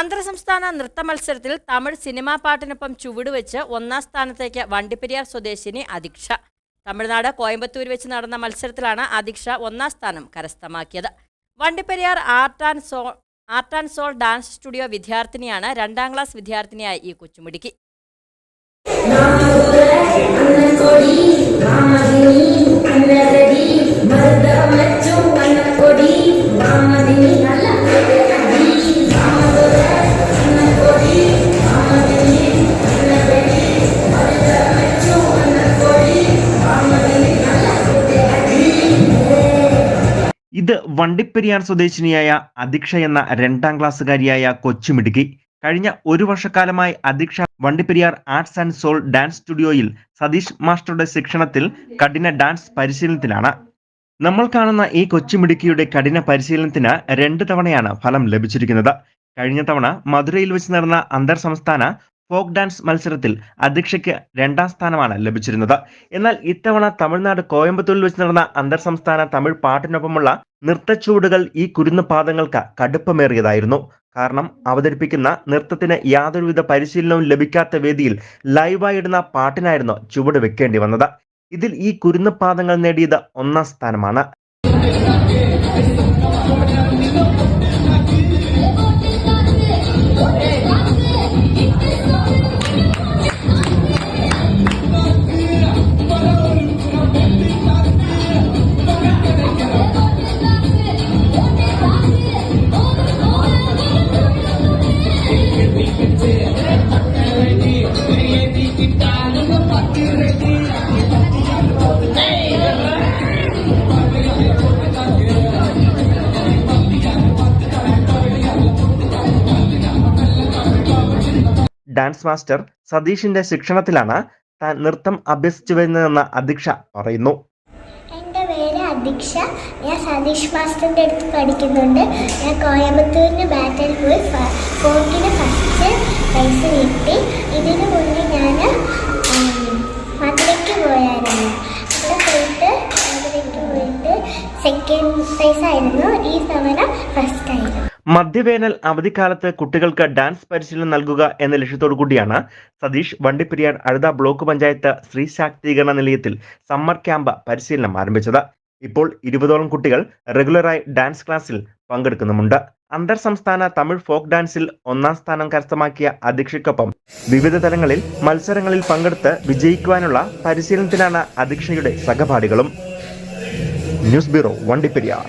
അന്തർ സംസ്ഥാന നൃത്ത മത്സരത്തിൽ തമിഴ് സിനിമാ പാട്ടിനൊപ്പം ചുവടുവെച്ച് ഒന്നാം സ്ഥാനത്തേക്ക് വണ്ടിപ്പെരിയാർ സ്വദേശിനി അദീക്ഷ. തമിഴ്നാട് കോയമ്പത്തൂർ വെച്ച് നടന്ന മത്സരത്തിലാണ് അദീക്ഷ ഒന്നാം സ്ഥാനം കരസ്ഥമാക്കിയത്. Vandiperiyar art and so art and soul dance studio വിദ്യാർത്ഥിനിയാണ് രണ്ടാം ക്ലാസ് വിദ്യാർത്ഥിനിയായി ഈ കൊച്ചുമിടുക്കി. ഇത് വണ്ടിപ്പെരിയാർ സ്വദേശിനിയായ അദീക്ഷ എന്ന രണ്ടാം ക്ലാസ്സുകാരിയായ കൊച്ചുമിടുക്കി കഴിഞ്ഞ ഒരു വർഷക്കാലമായി Adeeksha Vandiperiyar arts and soul dance സ്റ്റുഡിയോയിൽ സതീഷ് മാസ്റ്ററുടെ ശിക്ഷണത്തിൽ കഠിന ഡാൻസ് പരിശീലനത്തിലാണ്. നമ്മൾ കാണുന്ന ഈ കൊച്ചുമിടുക്കിയുടെ കഠിന പരിശീലനത്തിന് രണ്ട് തവണയാണ് ഫലം ലഭിച്ചിരിക്കുന്നത്. കഴിഞ്ഞ തവണ മധുരയിൽ വെച്ച് നടന്ന അന്തർ സംസ്ഥാന ഫോക്ക് ഡാൻസ് മത്സരത്തിൽ അധ്യക്ഷയ്ക്ക് രണ്ടാം സ്ഥാനമാണ് ലഭിച്ചിരുന്നത്. എന്നാൽ ഇത്തവണ തമിഴ്നാട് കോയമ്പത്തൂരിൽ വെച്ച് നടന്ന അന്തർ സംസ്ഥാന തമിഴ് പാട്ടിനൊപ്പമുള്ള നൃത്തച്ചുവടുകൾ ഈ കുരുന്ന പാദങ്ങൾക്ക് കടുപ്പമേറിയതായിരുന്നു. കാരണം അവതരിപ്പിക്കുന്ന നൃത്തത്തിന് യാതൊരുവിധ പരിശീലനവും ലഭിക്കാത്ത വേദിയിൽ ലൈവായിടുന്ന പാട്ടിനായിരുന്നു ചുവട് വെക്കേണ്ടി വന്നത്. ഇതിൽ ഈ കുരുന്ന പാദങ്ങൾ നേടിയത് ഒന്നാം സ്ഥാനമാണ്. ഡാൻസ് മാസ്റ്റർ സതീഷിന്റെ ശിക്ഷണത്തിലാണ് താൻ നൃത്തം അഭ്യസിച്ചു വരുന്നതെന്ന് അധ്യക്ഷ പറയുന്നു. എന്റെ പേര് അധ്യക്ഷ ഞാൻ സതീഷ് മാസ്റ്ററിന്റെ അടുത്ത് പഠിക്കുന്നുണ്ട്. ഞാൻ കോയമ്പത്തൂരിന് ബാറ്റിൽ പോയി ഫ- ഫസ്റ്റ് പ്രൈസ് കിട്ടി. ഇതിനു മുന്നേ ഞാൻ മധുരയ്ക്ക് പോയായിരുന്നു. അവിടെ പോയിട്ട് മധുരയ്ക്ക് പോയിട്ട് സെക്കൻഡ് പ്രൈസ് ആയിരുന്നു. ഈ തവണ ഫസ്റ്റ് ആയിരുന്നു. മധ്യവേനൽ അവധിക്കാലത്ത് കുട്ടികൾക്ക് ഡാൻസ് പരിശീലനം നൽകുക എന്ന ലക്ഷ്യത്തോടു കൂടിയാണ് സതീഷ് വണ്ടിപ്പെരിയാർ അഴുത ബ്ലോക്ക് പഞ്ചായത്ത് സ്ത്രീ ശാക്തീകരണ നിലയത്തിൽ സമ്മർ ക്യാമ്പ് പരിശീലനം ആരംഭിച്ചത്. ഇപ്പോൾ ഇരുപതോളം കുട്ടികൾ റെഗുലറായി ഡാൻസ് ക്ലാസ്സിൽ പങ്കെടുക്കുന്നുമുണ്ട്. അന്തർ സംസ്ഥാന തമിഴ് ഫോക്ക് ഡാൻസിൽ ഒന്നാം സ്ഥാനം കരസ്ഥമാക്കിയ അധീക്ഷയ്ക്കൊപ്പം വിവിധ തലങ്ങളിൽ മത്സരങ്ങളിൽ പങ്കെടുത്ത് വിജയിക്കുവാനുള്ള പരിശീലനത്തിലാണ് അധീക്ഷയുടെ സഹപാഠികളും. News bureau Vandiperiyar.